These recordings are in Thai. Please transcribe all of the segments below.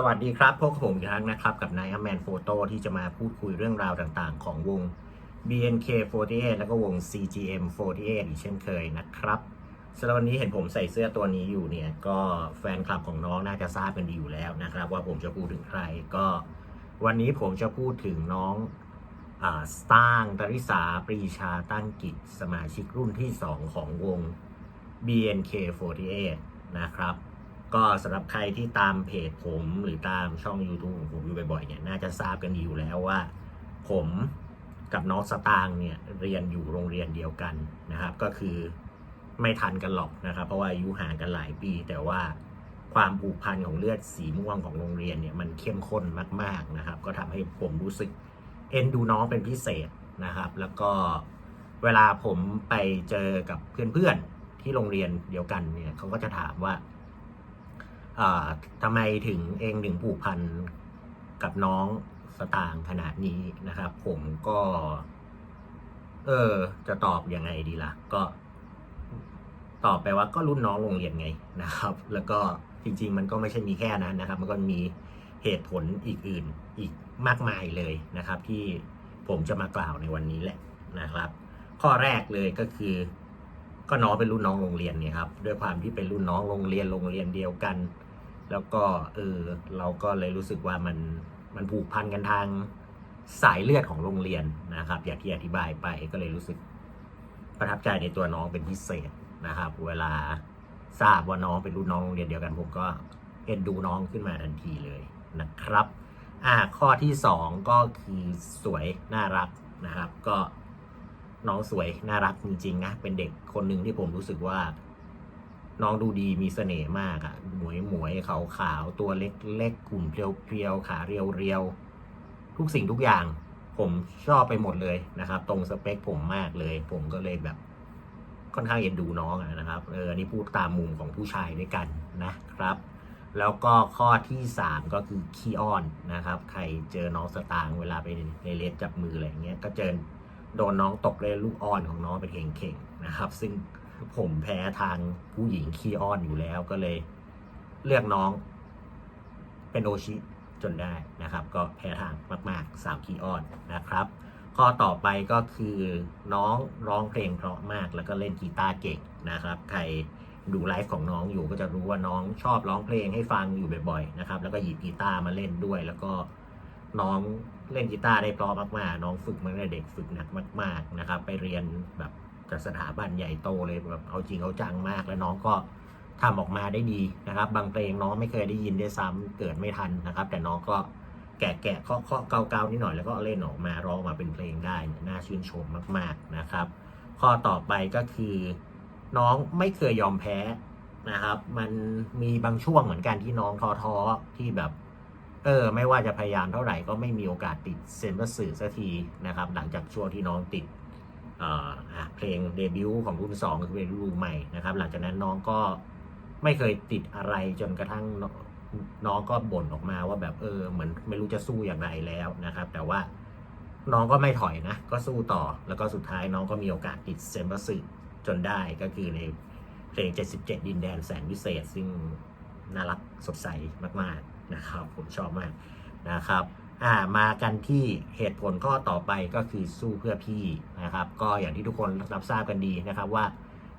สวัสดีครับพวกผมอีกครั้งนะครับ กับนายอแมนโฟโต้ที่จะมาพูดคุยเรื่องราวต่างๆ ของวง BNK48 แล้วก็วง CGM48 อีกเช่นเคยนะครับสำหรับวันนี้เห็นผมใส่เสื้อตัวนี้อยู่เนี่ย ก็แฟนคลับของน้องน่าจะทราบกันดีอยู่แล้วนะครับ ว่าผมจะพูดถึงใครก็ วันนี้ผมจะพูดถึงน้องอ่าสตางตริสาปรีชาตั้งกิจสมาชิกรุ่นที่ 2 ของวง BNK48 นะครับ ก็สำหรับใครที่ตามเพจผมหรือตามช่อง YouTube ของผมอยู่บ่อยๆเนี่ยน่าจะทราบกันดีอยู่แล้วว่า ผมกับน้องสตางเนี่ยเรียนอยู่โรงเรียนเดียวกันนะครับ ก็คือไม่ทันกันหรอกนะครับ เพราะว่าอายุห่างกันหลายปี แต่ว่าความผูกพันของเลือดสีม่วงของโรงเรียนเนี่ยมันเข้มข้นมากๆนะครับ ก็ทำให้ผมรู้สึกเอ็นดูน้องเป็นพิเศษนะครับ แล้วก็เวลาผมไปเจอกับเพื่อนๆที่โรงเรียนเดียวกันเนี่ยเขาก็จะถามว่า ทำไมถึงเองถึงผูกพันกับน้องสตางค์ขนาดนี้นะครับ ผมก็ เออ จะตอบยังไงดีล่ะ ก็ตอบไปว่าก็รุ่นน้องโรงเรียนไงนะครับ แล้วก็จริง ๆ มันก็ไม่ใช่มีแค่นั้นนะครับ มันก็มีเหตุผลอีกอื่นอีกมากมายเลยนะครับ ที่ผมจะมากล่าวในวันนี้แหละนะครับ ข้อแรกเลยก็คือ ก็น้องเป็นรุ่นน้องโรงเรียนเนี่ยครับ ด้วยความที่เป็นรุ่นน้องโรงเรียนโรงเรียนเดียวกัน แล้วก็เออเราก็เลยรู้สึกว่ามันมันผูกพันกันทางสายเลือดของโรงเรียนนะครับ อย่างที่อธิบายไปก็เลยรู้สึกประทับใจในตัวน้องเป็นพิเศษนะครับ เวลาทราบว่าน้องเป็นรุ่นน้องโรงเรียนเดียวกันผมก็เอ็นดูน้องขึ้นมาทันทีเลยนะครับอ่าข้อที่สองก็คือสวยน่ารักนะครับ ก็น้องสวยน่ารักจริงๆนะเป็นเด็กคนหนึ่งที่ผมรู้สึกว่า น้องดูดีมีเสน่ห์มากอะหมวยหมวยขาวขาวตัวเล็กเล็กๆกลุ่มเพียวๆขาเรียวเรียวๆทุกสิ่งทุกอย่าง ผมชอบไปหมดเลยนะครับ ตรงสเปคผมมากเลย ผมก็เลยแบบ ค่อนข้างเอ็นดูน้องนะครับเอออันนี้พูดตามมุมของผู้ชายด้วยกันนะครับ แล้วก็ข้อที่สามก็คือขี้อ้อนนะครับ ใครเจอน้องสตางค์เวลาไปในเลนจับมืออะไรเงี้ยก็เจอโดนน้องตกเลยลูกอ้อนของน้องเป็นเข่งๆนะครับ ซึ่ง ผมแพ้ทางผู้หญิงขี้อ้อนอยู่แล้วก็เลยเลือกน้องเป็นโอชิจนได้นะครับ ก็แพ้ทางมากๆสาวขี้อ้อนนะครับ ข้อต่อไปก็คือน้องร้องเพลงเพราะมากแล้วก็เล่นกีตาร์เก่งนะครับ ใครดูไลฟ์ของน้องอยู่ก็จะรู้ว่าน้องชอบร้องเพลงให้ฟังอยู่บ่อยๆนะครับ แล้วก็หยิบกีตาร์มาเล่นด้วย แล้วก็น้องเล่นกีตาร์ได้เพราะมากๆ น้องฝึกมาตั้งแต่เด็กฝึกหนักมาก ๆนะครับ ไปเรียนแบบ จากสถาบันใหญ่โตเลยแบบเอาจริงเอาจังมาก แล้วน้องก็ทำออกมาได้ดีนะครับ บางเพลงน้องไม่เคยได้ยินได้วยซ้ำเกิดไม่ทันนะครับ แต่น้องก็แกะแกะเคาะเคาะเกาเกานิดหน่อยแล้วก็เล่นออกมาร้องมาเป็นเพลงได้น่าชื่นชมมากๆนะครับ ข้อต่อไปก็คือ น้องไม่เคยยอมแพ้นะครับ มันมีบางช่วงเหมือนกันที่น้องท้อท้อที่แบบเออไม่ว่าจะพยายามเท่าไหร่ก็ไม่มีโอกาสติดเซนเบอร์สื่อสักทีนะครับ หลังจากช่วงที่น้องติด เเพลงเดบิวต์ของรุ่นสองคือเป็นรุ่นใหม่นะครับ หลังจากนั้นน้องก็ไม่เคยติดอะไรจนกระทั่งน้องก็บ่นออกมาว่าแบบเออเหมือนไม่รู้จะสู้อย่างไรแล้วนะครับ แต่ว่าน้องก็ไม่ถอยนะ ก็สู้ต่อแล้วก็สุดท้ายน้องก็มีโอกาสติดเซมบัสสึจนได้ก็คือในเพลง 77 ดินแดนแสนวิเศษ ซึ่งน่ารักสดใสมาก ๆ นะครับ ผมชอบมากนะครับ อ่ามากันที่เหตุผลข้อต่อไปก็คือสู้เพื่อพี่นะครับ ก็อย่างที่ทุกคนรับทราบกันดีนะครับว่า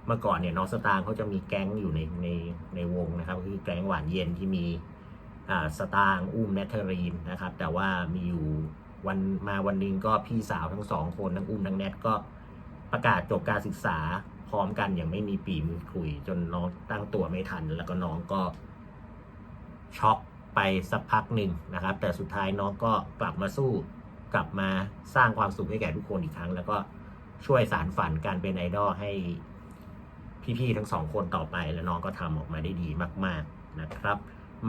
เมื่อก่อนเนี่ยน้องสตางค์เขาจะมีแก๊งอยู่ในในในวงนะครับ คือแก๊งหวานเย็นที่มีอ่าสตางค์อุ้มแนทเธอรีนนะครับ แต่ว่ามีอยู่วันมาวันหนึงก็พี่สาวทั้งสองคนทั้งอุ้มทั้งแนทก็ประกาศจบการศึกษาพร้อมกันอย่างไม่มีปีมือคุย จนน้องตั้งตัวไม่ทัน แล้วก็น้องก็ช็อก ไปสักพักหนึ่งนะครับ แต่สุดท้ายน้องก็กลับมาสู้กลับมาสร้างความสุขให้แก่ทุกคนอีกครั้ง แล้วก็ช่วยสารฝันการเป็นไอดอลให้พี่ๆทั้งสองคนต่อไป แล้วน้องก็ทำออกมาได้ดีมาก ๆนะครับ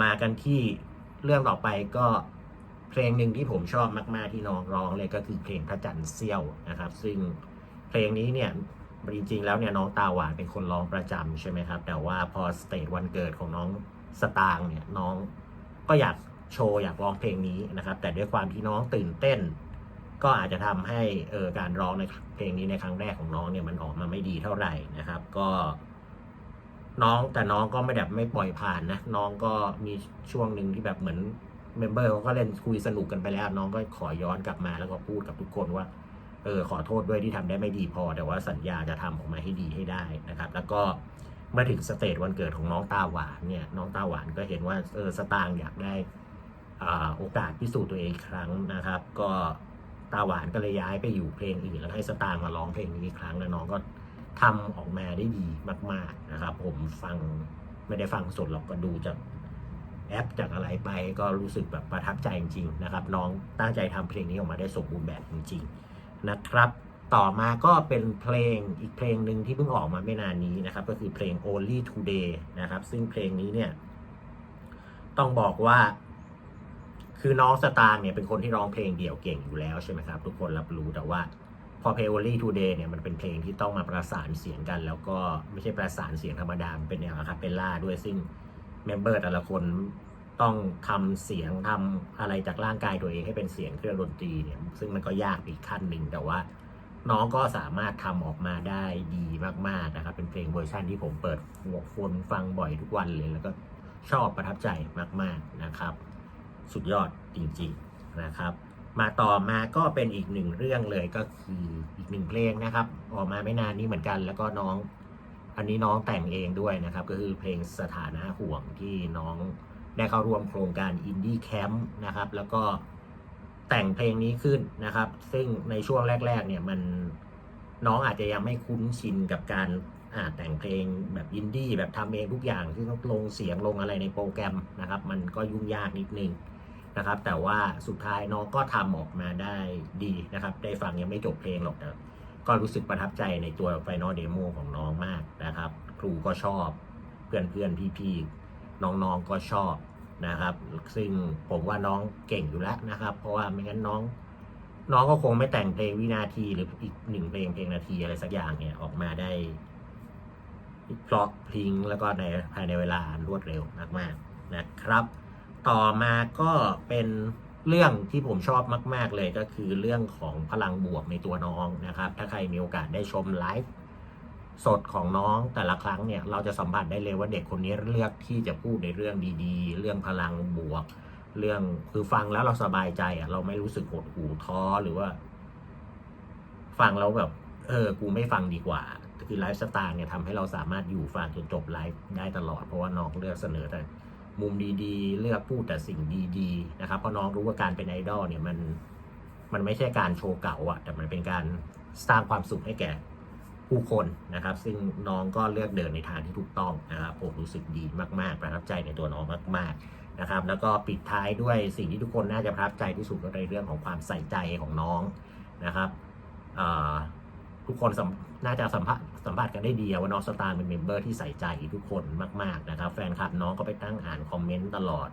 มากันที่เรื่องต่อไปก็เพลงหนึ่งที่ผมชอบมาก ๆ ที่น้องร้องเลยก็คือเพลงพระจันทร์เสี้ยวนะครับ ซึ่งเพลงนี้เนี่ยจริงๆแล้วเนี่ยน้องตาหวานเป็นคนร้องประจำใช่ไหมครับ แต่ว่าพอสเตจวันเกิดของน้องสตางเนี่ยน้อง ก็อยากโชว์อยากร้องเพลงนี้นะครับ แต่ด้วยความที่น้องตื่นเต้น ก็อาจจะทำให้เออการร้องในเพลงนี้ในครั้งแรกของน้องเนี่ยมันออกมาไม่ดีเท่าไหร่นะครับ ก็ น้องแต่น้องก็ไม่แบบไม่ปล่อยผ่านนะน้องก็มีช่วงหนึ่งที่แบบเหมือนเมมเบอร์เขาก็เล่นคุยสนุกกันไปแล้ว น้องก็ขอย้อนกลับมาแล้วก็พูดกับทุกคนว่าเออขอโทษด้วยที่ทำได้ไม่ดีพอ แต่ว่าสัญญาจะทำออกมาให้ดีให้ได้นะครับ แล้วก็ มื่อถึงสเตจวันเกิดของน้องตาหวานเนี่ยน้องตาหวานก็เห็นว่าเออสตางค์อยากได้อาโอกาสพิสูจน์ตัวเองอีกครั้งนะครับ ก็ตาหวานก็เลยย้ายไปอยู่เพลงอื่นแล้วให้สตางค์มาร้องเพลงนี้อีกครั้งแล้วน้องก็ทำออกมาได้ดีมาก ๆนะครับ ผมฟังไม่ได้ฟังสดหรอกก็ดูจากแอปจากอะไรไปก็รู้สึกแบบประทับใจจริงๆนะครับ น้องตั้งใจทำเพลงนี้ออกมาได้สมบูรณ์แบบจริงๆนะครับ ต่อมาก็เป็นเพลงอีกเพลงหนึ่งที่เพิ่งออกมาไม่นานนี้นะครับ ก็คือเพลง Only Today นะครับ ซึ่งเพลงนี้เนี่ย ต้องบอกว่า คือน้องสตางค์เนี่ยเป็นคนที่ร้องเพลงเดี่ยวเก่งอยู่แล้วใช่ไหมครับ ทุกคนรับรู้แต่ว่าพอเพลง Only Today เนี่ยมันเป็นเพลงที่ต้องมาประสานเสียงกัน แล้วก็ไม่ใช่ประสานเสียงธรรมดามเป็นแนวอะคาเปลล่าด้วยซึ่งเมมเบอร์แต่ละคนต้องทำเสียงทำอะไรจากร่างกายตัวเองให้เป็นเสียงเครื่องดนตรีเนี่ย ซึ่งมันก็ยากอีกขั้นหนึ่งแต่ว่า น้องก็สามารถทำออกมาได้ดีมากๆนะครับ เป็นเพลงเวอร์ชันที่ผมเปิดหัวฟนฟังบ่อยทุกวันเลย แล้วก็ชอบประทับใจมาก ๆนะครับ สุดยอดจริงๆนะครับ มาต่อมาก็เป็นอีกหนึ่งเรื่องเลยก็คืออีกหนึ่งเพลงนะครับ ออกมาไม่นานนี้เหมือนกัน แล้วก็น้อง อันนี้น้องแต่งเองด้วยนะครับ ก็คือเพลงสถานะห่วงที่น้องได้เข้าร่วมโครงการอินดี้แคมป์นะครับ แล้วก็ แต่งเพลงนี้ขึ้นนะครับ ซึ่งในช่วงแรก ๆ เนี่ยมันน้องอาจจะยังไม่คุ้นชินกับการแต่งเพลงแบบอินดี้แบบทำเองทุกอย่างที่ต้องลงเสียงลงอะไรในโปรแกรมนะครับ มันก็ยุ่งยากนิดนึงนะครับ แต่ว่าสุดท้ายน้องก็ทำออกมาได้ดีนะครับ ได้ฟังยังไม่จบเพลงหรอกแต่ก็รู้สึกประทับใจในตัวไฟนอลเดโมของน้องมากนะครับ ครูก็ชอบ เพื่อนเพื่อนพี่พี่ๆน้องๆก็ชอบ นะครับ ซึ่งผมว่าน้องเก่งอยู่แล้วนะครับ เพราะว่าไม่งั้นน้อง น้องก็คงไม่แต่งเพลงวินาทีหรืออีกหนึ่งเพลงเพลงนาทีอะไรสักอย่างเนี่ยออกมาได้เพราะพิ้งแล้วก็ในภายในเวลารวดเร็วมากๆนะครับ ต่อมาก็เป็นเรื่องที่ผมชอบมาก ๆ เลยก็คือเรื่องของพลังบวกในตัวน้องนะครับ ถ้าใครมีโอกาสได้ชมไลฟ์ สดของน้องแต่ละครั้งเนี่ยเราจะสัมผัสได้เลยว่าเด็กคนนี้เลือกที่จะพูดในเรื่องดีๆ เรื่องพลังบวก เรื่องคือฟังแล้วเราสบายใจอะเราไม่รู้สึกหดหู่ท้อหรือว่า ฟังแล้วแบบเออกูไม่ฟังดีกว่าคือไลฟ์สไตล์เนี่ยทำให้เราสามารถอยู่ฟังจนจบไลฟ์ได้ตลอดเพราะว่าน้องเลือกเสนอแต่มุมดีๆ เลือกพูดแต่สิ่งดีๆนะครับเพราะน้องรู้ว่าการเป็นไอดอลเนี่ยมันมันไม่ใช่การโชว์เก่าอะแต่มันเป็นการสร้างความสุขให้แก่ ผู้คนนะครับ ซึ่งน้องก็เลือกเดินในทางที่ถูกต้องนะครับผมรู้สึกดีมากๆ ประทับใจในตัวน้องมาก ๆนะครับ แล้วก็ปิดท้ายด้วยสิ่งที่ทุกคนน่าจะประทับใจที่สุดก็ในเรื่องของความใส่ใจของน้องนะครับทุกคนน่าจะสัมผัสสัมผัสกันได้ดีว่าน้องสตาร์เป็นเมมเบอร์ที่ใส่ใจทุกคนมาก ๆ นะครับ แฟนคลับน้องก็ไปตั้งอ่านคอมเมนต์ตลอด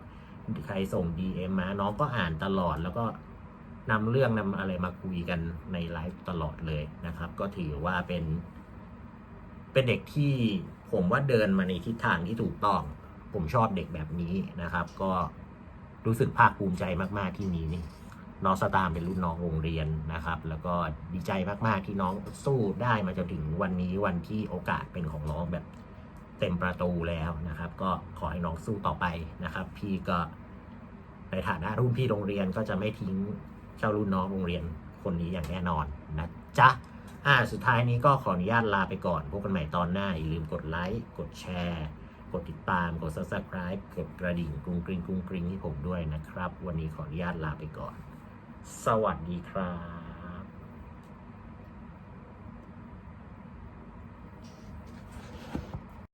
ใครส่ง DM มาน้องก็อ่านตลอดแล้วก็ นำเรื่องนำอะไรมาคุยกันในไลฟ์ตลอดเลยนะครับ ก็ถือว่าเป็น เป็นเด็กที่ผมว่าเดินมาในทิศทางที่ถูกต้อง ผมชอบเด็กแบบนี้นะครับ ก็รู้สึกภาคภูมิใจมากๆที่มีนี่น้องสตาร์เป็นรุ่นน้องโรงเรียนนะครับ แล้วก็ดีใจมากๆที่น้องสู้ได้มาจนถึงวันนี้วันที่โอกาสเป็นของน้องแบบเต็มประตูแล้วนะครับ ก็ขอให้น้องสู้ต่อไปนะครับ พี่ก็ในฐานะรุ่นพี่โรงเรียนก็จะไม่ทิ้ง เจ้ารุ่นน้องโรงเรียนคนนี้อย่างแน่นอนนะจ๊ะอ่าสุดท้ายนี้ก็ขออนุญาตลาไปก่อนพบกันใหม่ตอนหน้า อย่าลืมกดไลค์กดแชร์กดติดตาม กด subscribe กดกระดิ่งกรุงกริงกรุงกริงให้ผมด้วยนะครับ วันนี้ขออนุญาตลาไปก่อน สวัสดีครับ